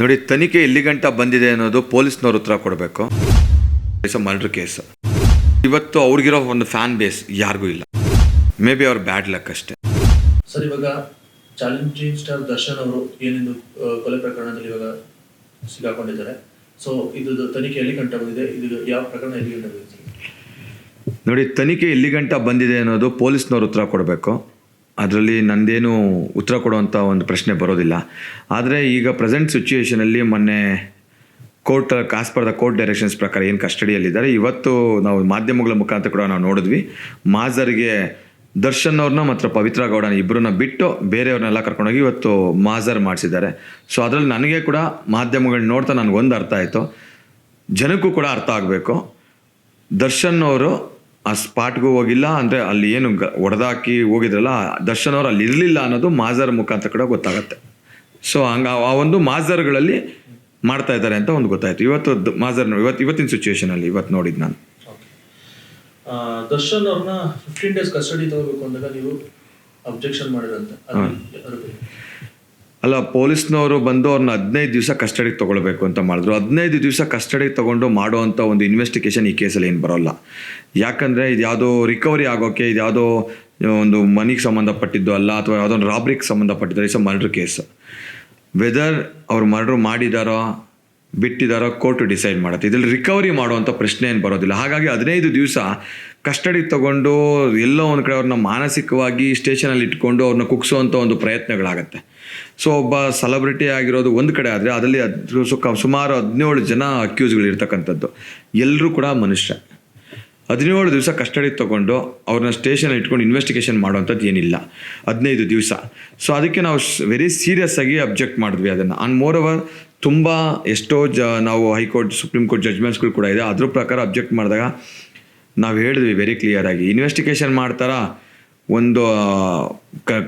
ನೋಡಿ ತನಿಖೆ ಎಲ್ಲಿ ಗಂಟ ಬಂದಿದೆ ಅನ್ನೋದು ಪೊಲೀಸ್ನವ್ರ ಉತ್ತರ ಕೊಡಬೇಕು. ಇಟ್ಸ್ ಮರ್ಡರ್ ಕೇಸ್ ಇವತ್ತು ಅವ್ರಿಗಿರೋ ಒಂದು ಫ್ಯಾನ್ ಬೇಸ್ ಯಾರಿಗೂ ಇಲ್ಲ. ಮೇ ಬಿ ಅವ್ರ ಬ್ಯಾಡ್ ಲಕ್ ಅಷ್ಟೇ. ಸರ್ ಇವಾಗ ಚಾಲೆಂಜಿಂಗ್ ಸ್ಟಾರ್ ದರ್ಶನ್ ಅವರು ಏನಿದು ಕೊಲೆ ಪ್ರಕರಣದಲ್ಲಿ ಇವಾಗ ಸಿಗಾಕೊಂಡಿದ್ದಾರೆ ಸೊ ಇದು ತನಿಖೆ ಎಲ್ಲಿ ಗಂಟ ಬಂದಿದೆ ಇದು ಯಾವ ಪ್ರಕರಣ ಎಲ್ಲಿ ಗಂಟ ಬಂದಿದೆ ನೋಡಿ ತನಿಖೆ ಎಲ್ಲಿ ಗಂಟ ಬಂದಿದೆ ಅನ್ನೋದು ಪೊಲೀಸ್ನವ್ರ ಉತ್ತರ ಕೊಡಬೇಕು. ಅದರಲ್ಲಿ ನಂದೇನು ಉತ್ತರ ಕೊಡುವಂಥ ಒಂದು ಪ್ರಶ್ನೆ ಬರೋದಿಲ್ಲ. ಆದರೆ ಈಗ ಪ್ರೆಸೆಂಟ್ ಸಿಚುಯೇಷನಲ್ಲಿ ಮೊನ್ನೆ ಕೋರ್ಟ್, ಕಾಸ್ಪರ್ದ ಕೋರ್ಟ್ ಡೈರೆಕ್ಷನ್ಸ್ ಪ್ರಕಾರ ಏನು ಕಸ್ಟಡಿಯಲ್ಲಿದ್ದಾರೆ ಇವತ್ತು ನಾವು ಮಾಧ್ಯಮಗಳ ಮುಖಾಂತರ ಕೂಡ ನಾವು ನೋಡಿದ್ವಿ. ಮಾಜರ್ಗೆ ದರ್ಶನ್ ಅವ್ರನ್ನ ಮಾತ್ರ ಪವಿತ್ರ ಗೌಡನ ಇಬ್ಬರನ್ನ ಬಿಟ್ಟು ಬೇರೆಯವ್ರನ್ನೆಲ್ಲ ಕರ್ಕೊಂಡೋಗಿ ಇವತ್ತು ಮಾಜರ್ ಮಾಡಿಸಿದ್ದಾರೆ. ಸೊ ಅದರಲ್ಲಿ ನನಗೆ ಕೂಡ ಮಾಧ್ಯಮಗಳನ್ನ ನೋಡ್ತಾ ನನಗೊಂದು ಅರ್ಥ ಆಯಿತು. ಜನಕ್ಕೂ ಕೂಡ ಅರ್ಥ ಆಗಬೇಕು. ದರ್ಶನ್ ಅವರು ಆ ಸ್ಪಾಟ್ಗೂ ಹೋಗಿಲ್ಲ ಅಂದರೆ ಅಲ್ಲಿ ಏನು ಗ ಹೊಡೆದಾಕಿ ಹೋಗಿದ್ರಲ್ಲ ದರ್ಶನ್ ಅವರು ಅಲ್ಲಿ ಇರಲಿಲ್ಲ ಅನ್ನೋದು ಮಾಜರ್ ಮುಖಾಂತರ ಕೂಡ ಗೊತ್ತಾಗುತ್ತೆ. ಸೊ ಹಂಗೆ ಆ ಒಂದು ಮಾಜರ್ಗಳಲ್ಲಿ ಮಾಡ್ತಾ ಇದ್ದಾರೆ ಅಂತ ಒಂದು ಗೊತ್ತಾಯ್ತು. ಇವತ್ತು ಮಾಜರ್ ಇವತ್ತು ಇವತ್ತಿನ ಸಿಚುವೇಶನಲ್ಲಿ ಇವತ್ತು ನೋಡಿದ್ದು ನಾನು. ದರ್ಶನ್ ಅವ್ರನ್ನ ಫಿಫ್ಟೀನ್ ಡೇಸ್ ಕಸ್ಟಡಿ ತಗೋಬೇಕು ಅಂದಾಗ ನೀವು ಅಬ್ಜೆಕ್ಷನ್ ಮಾಡಿದಂತೆ. ಅಲ್ಲ, ಪೊಲೀಸ್ನವರು ಬಂದು ಅವ್ರನ್ನ ಹದಿನೈದು ದಿವಸ ಕಸ್ಟಡಿಗೆ ತೊಗೊಳ್ಬೇಕು ಅಂತ ಮಾಡಿದ್ರು. ಹದಿನೈದು ದಿವಸ ಕಸ್ಟಡಿಗೆ ತೊಗೊಂಡು ಮಾಡುವಂಥ ಒಂದು ಇನ್ವೆಸ್ಟಿಗೇಷನ್ ಈ ಕೇಸಲ್ಲಿ ಏನು ಬರೋಲ್ಲ. ಯಾಕಂದರೆ ಇದು ಯಾವುದೋ ರಿಕವರಿ ಆಗೋಕ್ಕೆ ಇದು ಯಾವುದೋ ಒಂದು ಮನಿಗೆ ಸಂಬಂಧಪಟ್ಟಿದ್ದು ಅಲ್ಲ, ಅಥವಾ ಯಾವುದೋ ಒಂದು ರಾಬ್ರಿಗೆ ಸಂಬಂಧಪಟ್ಟಿದ್ದು ಇಟ್ಸ್ ಮರ್ಡ್ರ್ ಕೇಸ್ ವೆದರ್ ಅವ್ರು ಮರ್ಡ್ರ್ ಮಾಡಿದಾರೋ ಬಿಟ್ಟಿದಾರೋ ಕೋರ್ಟ್ ಡಿಸೈಡ್ ಮಾಡುತ್ತೆ. ಇದರಲ್ಲಿ ರಿಕವರಿ ಮಾಡುವಂಥ ಪ್ರಶ್ನೆ ಏನು ಬರೋದಿಲ್ಲ. ಹಾಗಾಗಿ ಹದಿನೈದು ದಿವಸ ಕಸ್ಟಡಿ ತಗೊಂಡು ಎಲ್ಲೋ ಒಂದು ಕಡೆ ಅವ್ರನ್ನ ಮಾನಸಿಕವಾಗಿ ಸ್ಟೇಷನಲ್ಲಿ ಇಟ್ಕೊಂಡು ಅವ್ರನ್ನ ಕುಗ್ಸುವಂಥ ಒಂದು ಪ್ರಯತ್ನಗಳಾಗತ್ತೆ. ಸೊ ಒಬ್ಬ ಸೆಲೆಬ್ರಿಟಿ ಆಗಿರೋದು ಒಂದು ಕಡೆ ಆದರೆ ಅದರಲ್ಲಿ ಅದ್ರ ಸುಖ ಸುಮಾರು ಹದಿನೇಳು ಜನ ಅಕ್ಯೂಸ್ಗಳು ಇರ್ತಕ್ಕಂಥದ್ದು. ಎಲ್ಲರೂ ಕೂಡ ಮನುಷ್ಯ. ಹದಿನೇಳು ದಿವಸ ಕಸ್ಟಡಿ ತೊಗೊಂಡು ಅವ್ರನ್ನ ಸ್ಟೇಷನ್ ಇಟ್ಕೊಂಡು ಇನ್ವೆಸ್ಟಿಗೇಷನ್ ಮಾಡುವಂಥದ್ದು ಏನಿಲ್ಲ. ಹದಿನೈದು ದಿವಸ. ಸೊ ಅದಕ್ಕೆ ನಾವು ವೆರಿ ಸೀರಿಯಸ್ ಆಗಿ ಅಬ್ಜೆಕ್ಟ್ ಮಾಡಿದ್ವಿ ಅದನ್ನು. ಆ್ಯಂಡ್ ಮೋರ್ ಓವರ್ ತುಂಬ ಎಷ್ಟೋ ಜ, ನಾವು ಹೈಕೋರ್ಟ್ ಸುಪ್ರೀಂ ಕೋರ್ಟ್ ಜಜ್ಮೆಂಟ್ಸ್ಗಳು ಕೂಡ ಇದೆ. ಅದ್ರ ಪ್ರಕಾರ ಅಬ್ಜೆಕ್ಟ್ ಮಾಡಿದಾಗ ನಾವು ಹೇಳಿದ್ವಿ ವೆರಿ ಕ್ಲಿಯರ್ ಆಗಿ. ಇನ್ವೆಸ್ಟಿಗೇಷನ್ ಮಾಡ್ತಾರಾ ಒಂದು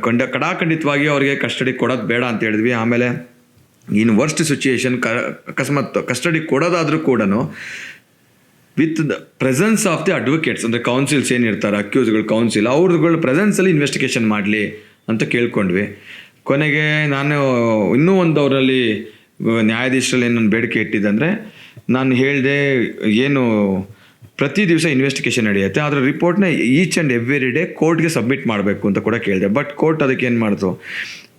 ಕಂಡ, ಕಡಾಖಂಡಿತವಾಗಿ ಅವ್ರಿಗೆ ಕಸ್ಟಡಿ ಕೊಡೋದು ಬೇಡ ಅಂತ ಹೇಳಿದ್ವಿ. ಆಮೇಲೆ ಇನ್ ವರ್ಸ್ಟ್ ಸಿಚುಯೇಷನ್ ಕ, ಅಕಸ್ಮಾತ್ ಕಸ್ಟಡಿ ಕೊಡೋದಾದರೂ ಕೂಡ with the presence of the advocates ಅಂದರೆ ಕೌನ್ಸಿಲ್ಸ್ ಏನಿರ್ತಾರೆ ಅಕ್ಯೂಸ್ಗಳು ಕೌನ್ಸಿಲ್ ಅವ್ರಗಳ ಪ್ರೆಸೆನ್ಸಲ್ಲಿ ಇನ್ವೆಸ್ಟಿಗೇಷನ್ ಮಾಡಲಿ ಅಂತ ಕೇಳ್ಕೊಂಡ್ವಿ. ಕೊನೆಗೆ ನಾನು ಇನ್ನೂ ಒಂದು ಅವರಲ್ಲಿ ನ್ಯಾಯಾಧೀಶರಲ್ಲಿ ಏನು ನಾನು ಬೇಡಿಕೆ ಇಟ್ಟಿದ್ದಂದರೆ, ನಾನು ಹೇಳಿದೆ ಏನು ಪ್ರತಿ ದಿವಸ ಇನ್ವೆಸ್ಟಿಗೇಷನ್ ನಡೆಯುತ್ತೆ ಅದರ ರಿಪೋರ್ಟ್ನ ಈಚ್ ಆ್ಯಂಡ್ ಎವ್ರಿ ಡೇ ಕೋರ್ಟ್ಗೆ ಸಬ್ಮಿಟ್ ಮಾಡಬೇಕು ಅಂತ ಕೂಡ ಕೇಳಿದೆ. ಬಟ್ ಕೋರ್ಟ್ ಅದಕ್ಕೆ ಏನು ಮಾಡ್ತು?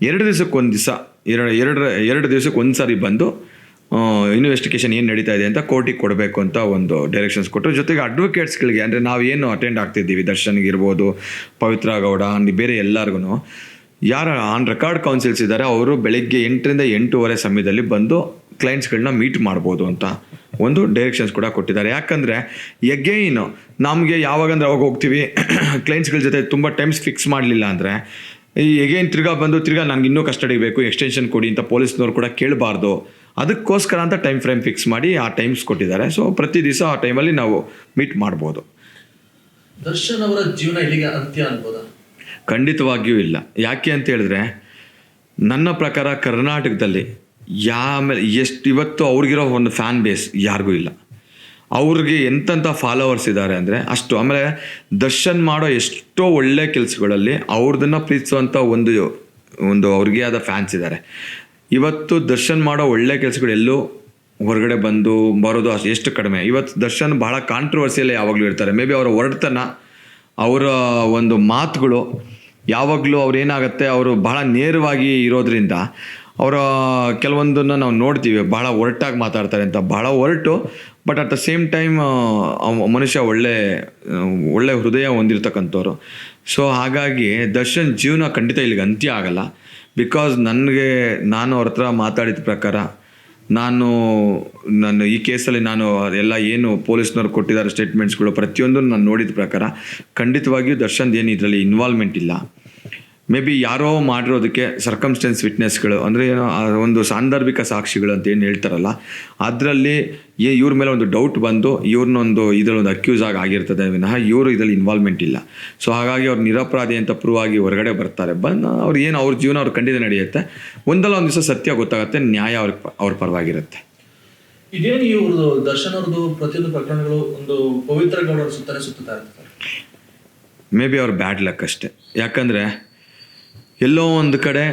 ಎರಡು ದಿವಸಕ್ಕೆ ಒಂದು ದಿವಸ, ಎರಡು ಎರಡು ಎರಡು ದಿವಸಕ್ಕೆ ಒಂದು ಸಾರಿ ಬಂದು ಇನ್ವೆಸ್ಟಿಗೇಷನ್ ಏನು ನಡೀತಾ ಇದೆ ಅಂತ ಕೋರ್ಟಿಗೆ ಕೊಡಬೇಕು ಅಂತ ಒಂದು ಡೈರೆಕ್ಷನ್ಸ್ ಕೊಟ್ಟರು. ಜೊತೆಗೆ ಅಡ್ವೊಕೇಟ್ಸ್ಗಳಿಗೆ ಅಂದರೆ ನಾವು ಏನು ಅಟೆಂಡ್ ಆಗ್ತಿದ್ದೀವಿ, ದರ್ಶನ್ಗೆ ಇರ್ಬೋದು, ಪವಿತ್ರ ಗೌಡ, ಬೇರೆ ಎಲ್ಲರಿಗೂ ಯಾರು ಆನ್ ರೆಕಾರ್ಡ್ ಕೌನ್ಸಿಲ್ಸ್ ಇದ್ದಾರೆ ಅವರು ಬೆಳಗ್ಗೆ ಎಂಟರಿಂದ ಎಂಟೂವರೆ ಸಮಯದಲ್ಲಿ ಬಂದು ಕ್ಲೈಂಟ್ಸ್ಗಳನ್ನ ಮೀಟ್ ಮಾಡ್ಬೋದು ಅಂತ ಒಂದು ಡೈರೆಕ್ಷನ್ಸ್ ಕೂಡ ಕೊಟ್ಟಿದ್ದಾರೆ. ಯಾಕಂದರೆ ಎಗೈನ್ ನಮಗೆ ಯಾವಾಗಂದ್ರೆ ಅವಾಗ ಹೋಗ್ತೀವಿ ಕ್ಲೈಂಟ್ಸ್ಗಳ ಜೊತೆ ತುಂಬ ಟೈಮ್ಸ್ ಫಿಕ್ಸ್ ಮಾಡಲಿಲ್ಲ ಅಂದರೆ, ಈ ಎಗೇನ್ ತಿರ್ಗಾ ಬಂದು ತಿರ್ಗಾ ನನಗೆ ಇನ್ನೂ ಕಸ್ಟಡಿ ಬೇಕು ಎಕ್ಸ್ಟೆನ್ಷನ್ ಕೊಡಿ ಅಂತ ಪೊಲೀಸ್ನವ್ರು ಕೂಡ ಕೇಳಬಾರ್ದು. ಅದಕ್ಕೋಸ್ಕರ ಅಂತ ಟೈಮ್ ಫ್ರೇಮ್ ಫಿಕ್ಸ್ ಮಾಡಿ ಆ ಟೈಮ್ಸ್ ಕೊಟ್ಟಿದ್ದಾರೆ. ಸೊ ಪ್ರತಿ ದಿವಸ ಆ ಟೈಮಲ್ಲಿ ನಾವು ಮೀಟ್ ಮಾಡ್ಬೋದು. ದರ್ಶನ್ ಅವರ ಜೀವನ ಇಲ್ಲಿಗೆ ಅಂತ್ಯ ಅನ್ಬೋದಾ? ಖಂಡಿತವಾಗಿಯೂ ಇಲ್ಲ. ಯಾಕೆ ಅಂತ ಹೇಳಿದ್ರೆ, ನನ್ನ ಪ್ರಕಾರ ಕರ್ನಾಟಕದಲ್ಲಿ ಯಾಮೇಲೆ ಎಷ್ಟು ಇವತ್ತು ಅವ್ರಿಗಿರೋ ಒಂದು ಫ್ಯಾನ್ ಬೇಸ್ ಯಾರಿಗೂ ಇಲ್ಲ. ಅವ್ರಿಗೆ ಎಂತೆಂಥ ಫಾಲೋವರ್ಸ್ ಇದ್ದಾರೆ ಅಂದರೆ, ಅಷ್ಟು ಆಮೇಲೆ ದರ್ಶನ್ ಮಾಡೋ ಎಷ್ಟೋ ಒಳ್ಳೆ ಕೆಲಸಗಳಲ್ಲಿ ಅವ್ರದನ್ನ ಪ್ರೀತಿಸುವಂಥ ಒಂದು ಒಂದು ಅವ್ರಿಗೆ ಆದ ಫ್ಯಾನ್ಸ್ ಇದ್ದಾರೆ. ಇವತ್ತು ದರ್ಶನ್ ಮಾಡೋ ಒಳ್ಳೆ ಕೆಲಸಗಳು ಎಲ್ಲೂ ಹೊರಗಡೆ ಬಂದು ಬರೋದು ಅಷ್ಟು ಎಷ್ಟು ಕಡಿಮೆ. ಇವತ್ತು ದರ್ಶನ್ ಬಹಳ ಕಾಂಟ್ರವರ್ಸಿಯಲ್ಲಿ ಯಾವಾಗಲೂ ಇರ್ತಾರೆ. ಮೇ ಬಿ ಅವರ ಒರಟತನ ಅವರ ಒಂದು ಮಾತುಗಳು ಯಾವಾಗಲೂ ಅವ್ರು ಏನಾಗುತ್ತೆ, ಅವರು ಬಹಳ ನೇರವಾಗಿ ಇರೋದ್ರಿಂದ ಅವರ ಕೆಲವೊಂದನ್ನು ನಾವು ನೋಡ್ತೀವಿ, ಬಹಳ ಒರಟಾಗಿ ಮಾತಾಡ್ತಾರೆ ಅಂತ. ಬಹಳ ಒರಟು but at the same time ಮನುಷ್ಯ ಒಳ್ಳೆ ಒಳ್ಳೆ ಹೃದಯ ಹೊಂದಿರತಕ್ಕಂಥವ್ರು. ಸೊ ಹಾಗಾಗಿ ದರ್ಶನ್ ಜೀವನ ಖಂಡಿತ ಇಲ್ಲಿಗೆ ಅಂತ್ಯ ಆಗಲ್ಲ. ಬಿಕಾಸ್ ನನಗೆ, ನಾನು ಅವ್ರ ಹತ್ರ ಮಾತಾಡಿದ ಪ್ರಕಾರ ನಾನು ನಾನು ಈ ಕೇಸಲ್ಲಿ ನಾನು ಎಲ್ಲ ಏನು ಪೊಲೀಸ್ನವ್ರು ಕೊಟ್ಟಿದ್ದಾರೆ ಸ್ಟೇಟ್ಮೆಂಟ್ಸ್ಗಳು ಪ್ರತಿಯೊಂದನ್ನು ನಾನು ನೋಡಿದ ಪ್ರಕಾರ ಖಂಡಿತವಾಗಿಯೂ ದರ್ಶನ್ದು ಏನು ಇದರಲ್ಲಿ ಇನ್ವಾಲ್ವ್ಮೆಂಟ್ ಇಲ್ಲ. ಮೇ ಬಿ ಯಾರೋ ಮಾಡಿರೋದಕ್ಕೆ ಸರ್ಕಮ್ಸ್ಟೆನ್ಸ್ ವಿಟ್ನೆಸ್ಗಳು ಅಂದರೆ ಏನೋ ಒಂದು ಸಾಂದರ್ಭಿಕ ಸಾಕ್ಷಿಗಳು ಅಂತ ಏನು ಹೇಳ್ತಾರಲ್ಲ ಅದರಲ್ಲಿ ಇವ್ರ ಮೇಲೆ ಒಂದು ಡೌಟ್ ಬಂದು ಇವ್ರನ್ನೊಂದು ಇದರಲ್ಲಿ ಒಂದು ಅಕ್ಯೂಸ್ ಆಗಿ ಆಗಿರ್ತದೆ ವಿನಃ ಇವರು ಇದರಲ್ಲಿ ಇನ್ವಾಲ್ವ್ಮೆಂಟ್ ಇಲ್ಲ. ಸೊ ಹಾಗಾಗಿ ಅವ್ರು ನಿರಪರಾಧಿ ಅಂತ ಪ್ರೂವ್ ಆಗಿ ಹೊರಗಡೆ ಬರ್ತಾರೆ. ಬಂದು ಅವ್ರು ಏನು ಅವ್ರ ಜೀವನ ಅವ್ರ ಖಂಡಿತ ನಡೆಯುತ್ತೆ. ಒಂದಲ್ಲ ಒಂದು ದಿವಸ ಸತ್ಯ ಗೊತ್ತಾಗುತ್ತೆ ನ್ಯಾಯ ಅವ್ರ ಅವ್ರ ಪರವಾಗಿರುತ್ತೆ. ಇದೇನು ಇವ್ರದ್ದು ದರ್ಶನ ಅವ್ರದ್ದು ಪ್ರತಿಯೊಂದು ಪ್ರಕರಣಗಳು ಒಂದು ಪವಿತ್ರ ಗೌಡರ ಸುತ್ತಲೇ ಸುತ್ತಾರೆ ಇರ್ತಾರೆ. ಮೇ ಬಿ ಅವ್ರ ಬ್ಯಾಡ್ ಲಕ್ ಅಷ್ಟೇ. ಯಾಕಂದರೆ ಎಲ್ಲೋ ಒಂದು ಕಡೆ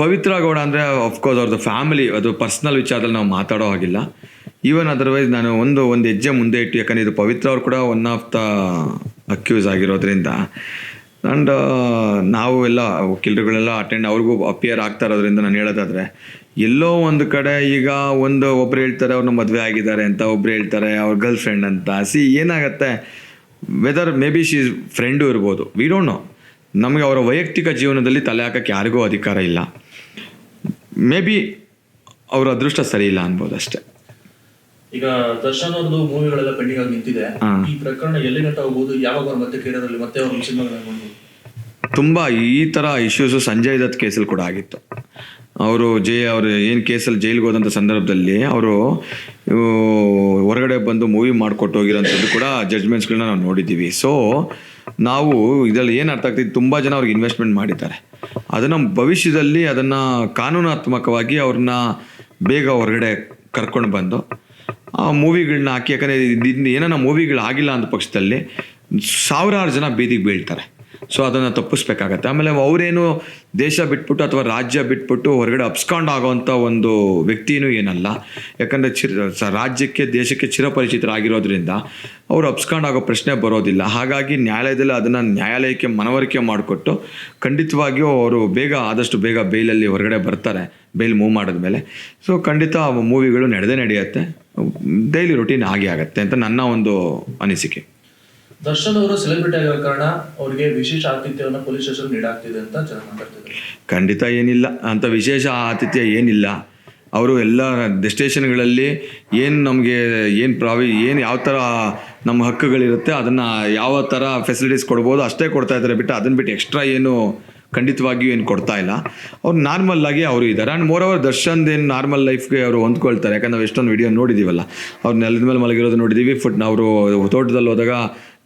ಪವಿತ್ರ ಗೌಡ ಅಂದರೆ ಅಫ್ಕೋರ್ಸ್ ಅವ್ರದ್ದು ಫ್ಯಾಮಿಲಿ ಅದು ಪರ್ಸ್ನಲ್ ವಿಚಾರದಲ್ಲಿ ನಾವು ಮಾತಾಡೋ ಹಾಗಿಲ್ಲ. ಈವನ್ ಅದರ್ವೈಸ್ ನಾನು ಒಂದು ಒಂದು ಹೆಜ್ಜೆ ಮುಂದೆ ಇಟ್ಟು, ಯಾಕಂದರೆ ಇದು ಪವಿತ್ರ ಅವ್ರು ಕೂಡ ಒನ್ ಆಫ್ ದ ಅಕ್ಯೂಸ್ ಆಗಿರೋದ್ರಿಂದ. ಆ್ಯಂಡ್ ನಾವು ಎಲ್ಲ, ವಕೀಲರುಗಳೆಲ್ಲ ಅಟೆಂಡ್ ಅವ್ರಿಗೂ ಅಪಿಯರ್ ಆಗ್ತಾ ಇರೋದ್ರಿಂದ ನಾನು ಹೇಳೋದಾದರೆ, ಎಲ್ಲೋ ಒಂದು ಕಡೆ ಈಗ ಒಂದು ಒಬ್ರು ಹೇಳ್ತಾರೆ ಅವ್ರನ್ನ ಮದುವೆ ಆಗಿದ್ದಾರೆ ಅಂತ ಒಬ್ರು ಹೇಳ್ತಾರೆ, ಅವ್ರ ಗರ್ಲ್ ಫ್ರೆಂಡ್ ಅಂತ. ಸಿ ಏನಾಗುತ್ತೆ? Whether maybe she friend ಇರ್ಬೋದು. ವಿ ಡೋಂಟ್ ನೋ ನಮಗೆ ಅವರ ವೈಯಕ್ತಿಕ ಜೀವನದಲ್ಲಿ ತಲೆ ಹಾಕಕ್ಕೆ ಯಾರಿಗೂ ಅಧಿಕಾರ ಇಲ್ಲ. ಮೇ ಬಿ ಅವರ ಅದೃಷ್ಟ ಸರಿ ಇಲ್ಲ ಅನ್ಬೋದು ಅಷ್ಟೇ. ಈಗ ದರ್ಶನ್ ಅವ್ರದ್ದು ಮೂವಿಗಳೆಲ್ಲ ಪೆಂಡಿಂಗ್ ಆಗಿ ನಿಂತಿದೆ. ಈ ಪ್ರಕರಣ ಎಲ್ಲಿ ಗಂಟ ಹೋಗ್ಬೋದು ಯಾವಾಗ ಅವ್ರು ಮತ್ತೆ career ಮತ್ತೆ ಅವ್ರ ಸಿನಿಮಾಗಳನ್ನ ತುಂಬ ಈ ಥರ ಇಶ್ಯೂಸು ಸಂಜಯ್ ದತ್ ಕೇಸಲ್ಲಿ ಕೂಡ ಆಗಿತ್ತು. ಅವರು ಜೈ, ಅವರು ಏನು ಕೇಸಲ್ಲಿ ಜೈಲಿಗೆ ಹೋದಂಥ ಸಂದರ್ಭದಲ್ಲಿ ಅವರು ಹೊರಗಡೆ ಬಂದು ಮೂವಿ ಮಾಡಿಕೊಟ್ಟು ಹೋಗಿರೋಂಥದ್ದು ಕೂಡ ಜಡ್ಜ್ಮೆಂಟ್ಸ್ಗಳನ್ನ ನಾವು ನೋಡಿದ್ದೀವಿ. ಸೊ ನಾವು ಇದರಲ್ಲಿ ಏನು ಅರ್ಥ ಆಗ್ತಿದೆ ತುಂಬ ಜನ ಅವ್ರಿಗೆ ಇನ್ವೆಸ್ಟ್ಮೆಂಟ್ ಮಾಡಿದ್ದಾರೆ. ಅದನ್ನು ಭವಿಷ್ಯದಲ್ಲಿ ಅದನ್ನು ಕಾನೂನಾತ್ಮಕವಾಗಿ ಅವ್ರನ್ನ ಬೇಗ ಹೊರಗಡೆ ಕರ್ಕೊಂಡು ಬಂದು, ಆ ಮೂವಿಗಳನ್ನ ಹಾಕಿ, ಯಾಕಂದರೆ ಇದು ಏನಾನ ಮೂವಿಗಳು ಆಗಿಲ್ಲ ಅಂದ ಪಕ್ಷದಲ್ಲಿ, ಸಾವಿರಾರು ಜನ ಬೀದಿಗೆ ಬೀಳ್ತಾರೆ. ಸೊ ಅದನ್ನು ತಪ್ಪಿಸ್ಬೇಕಾಗತ್ತೆ. ಆಮೇಲೆ ಅವರೇನು ದೇಶ ಬಿಟ್ಬಿಟ್ಟು ಅಥವಾ ರಾಜ್ಯ ಬಿಟ್ಬಿಟ್ಟು ಹೊರಗಡೆ ಅಪ್ಸ್ಕಾಂಡ್ ಆಗೋವಂಥ ಒಂದು ವ್ಯಕ್ತಿಯೂ ಏನಲ್ಲ. ಯಾಕಂದರೆ ಚಿರ ರಾಜ್ಯಕ್ಕೆ, ದೇಶಕ್ಕೆ ಚಿರಪರಿಚಿತರಾಗಿರೋದ್ರಿಂದ ಅವರು ಆಗೋ ಪ್ರಶ್ನೆ ಬರೋದಿಲ್ಲ. ಹಾಗಾಗಿ ನ್ಯಾಯಾಲಯದಲ್ಲಿ ಅದನ್ನು ನ್ಯಾಯಾಲಯಕ್ಕೆ ಮನವರಿಕೆ ಮಾಡಿಕೊಟ್ಟು ಖಂಡಿತವಾಗಿಯೂ ಅವರು ಬೇಗ, ಆದಷ್ಟು ಬೇಗ ಬೇಲಲ್ಲಿ ಹೊರಗಡೆ ಬರ್ತಾರೆ, ಬೇಲ್ ಮೂವ್ ಮಾಡಿದ್ಮೇಲೆ ಸೊ ಖಂಡಿತ ಮೂವಿಗಳು ನಡೆದೇ ನಡೆಯುತ್ತೆ. ಡೈಲಿ ರೊಟೀನ್ ಹಾಗೆ ಆಗುತ್ತೆ ಅಂತ ನನ್ನ ಒಂದು ಅನಿಸಿಕೆ. ದರ್ಶನ್ ಅವರು ಸೆಲೆಬ್ರಿಟಿ ಆಗಿರೋ ಕಾರಣ ಅವರಿಗೆ ವಿಶೇಷ ಆತಿಥ್ಯವನ್ನು ಪೊಲೀಸ್ ಸ್ಟೇಷನ್ ನೀಡಾಗ್ತಿದೆ ಅಂತ ಜನ ಮಾತಾಡ್ತಿದ್ದಾರೆ ಖಂಡಿತ ಏನಿಲ್ಲ. ಅಂತ ವಿಶೇಷ ಆತಿಥ್ಯ ಏನಿಲ್ಲ. ಅವರು ಎಲ್ಲ ಡೆಸ್ಟಿನೇಷನ್ಗಳಲ್ಲಿ ಏನು ನಮಗೆ ಏನು ಪ್ರಾವಿ, ಏನು ಯಾವ ಥರ ನಮ್ಮ ಹಕ್ಕುಗಳಿರುತ್ತೆ ಅದನ್ನು ಯಾವ ಥರ ಫೆಸಿಲಿಟೀಸ್ ಕೊಡ್ಬೋದು ಅಷ್ಟೇ ಕೊಡ್ತಾ ಇದ್ದಾರೆ ಬಿಟ್ಟು ಅದನ್ನು ಬಿಟ್ಟು ಎಕ್ಸ್ಟ್ರಾ ಏನು ಖಂಡಿತವಾಗಿಯೂ ಏನು ಕೊಡ್ತಾ ಇಲ್ಲ. ಅವ್ರು ನಾರ್ಮಲ್ ಆಗಿ ಅವರು ಇದ್ದಾರೆ. ಆ್ಯಂಡ್ ಮೋರ್ ಓವರ್ ದರ್ಶನ್ದು ಏನು ನಾರ್ಮಲ್ ಲೈಫ್ಗೆ ಅವರು ಹೊಂದ್ಕೊಳ್ತಾರೆ. ಯಾಕಂದ್ರೆ ನಾವು ಎಷ್ಟೊಂದು ವಿಡಿಯೋ ನೋಡಿದ್ದೀವಲ್ಲ ಅವ್ರು ನೆಲದ ಮೇಲೆ ಮಲಗಿರೋದು ನೋಡಿದ್ದೀವಿ ಫುಟ್ ಅವರು ತೋಟದಲ್ಲಿ ಹೋದಾಗ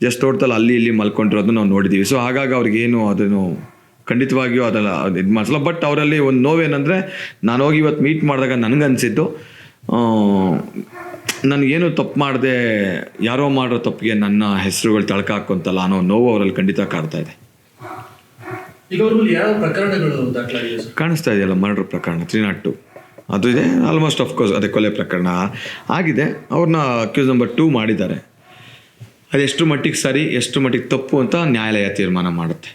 ಜಸ್ಟ್ ತೋಟದಲ್ಲಿ ಅಲ್ಲಿ ಇಲ್ಲಿ ಮಲ್ಕೊಂಡಿರೋದು ನಾವು ನೋಡಿದ್ದೀವಿ ಸೊ ಹಾಗಾಗಿ ಅವ್ರಿಗೇನು ಅದನ್ನು ಖಂಡಿತವಾಗಿಯೂ ಅದೆಲ್ಲ ಇದು ಮಾಡಿಸಲ್ಲ. ಬಟ್ ಅವರಲ್ಲಿ ಒಂದು ನೋವೇನಂದರೆ ನಾನು ಹೋಗಿ ಇವತ್ತು ಮೀಟ್ ಮಾಡಿದಾಗ ನನಗನ್ಸಿದ್ದು ನನಗೇನು ತಪ್ಪು ಮಾಡದೆ ಯಾರೋ ಮಾಡೋ ತಪ್ಪಿಗೆ ನನ್ನ ಹೆಸರುಗಳು ತಳಕ ಹಾಕೊಂತಲ್ಲ ಅನ್ನೋ ನೋವು ಅವರಲ್ಲಿ ಖಂಡಿತ ಕಾಡ್ತಾ ಇದೆ. ಕಾಣಿಸ್ತಾ ಇದೆಯಲ್ಲ ಮರ್ಡರ್ ಪ್ರಕರಣ ತ್ರೀ ನಾಟ್ ಟು. ಅದು ಇದೆ ಆಲ್ಮೋಸ್ಟ್ ಅಫ್ಕೋರ್ಸ್ ಅದೇ ಕೊಲೆ ಪ್ರಕರಣ. ಆಗಿದೆ ಅವ್ರನ್ನ ಅಕ್ಯೂಸ್ ನಂಬರ್ ಟೂ ಮಾಡಿದ್ದಾರೆ. ಅದು ಎಷ್ಟು ಮಟ್ಟಿಗೆ ಸರಿ ಎಷ್ಟು ಮಟ್ಟಿಗೆ ತಪ್ಪು ಅಂತ ನ್ಯಾಯಾಲಯ ತೀರ್ಮಾನ ಮಾಡುತ್ತೆ.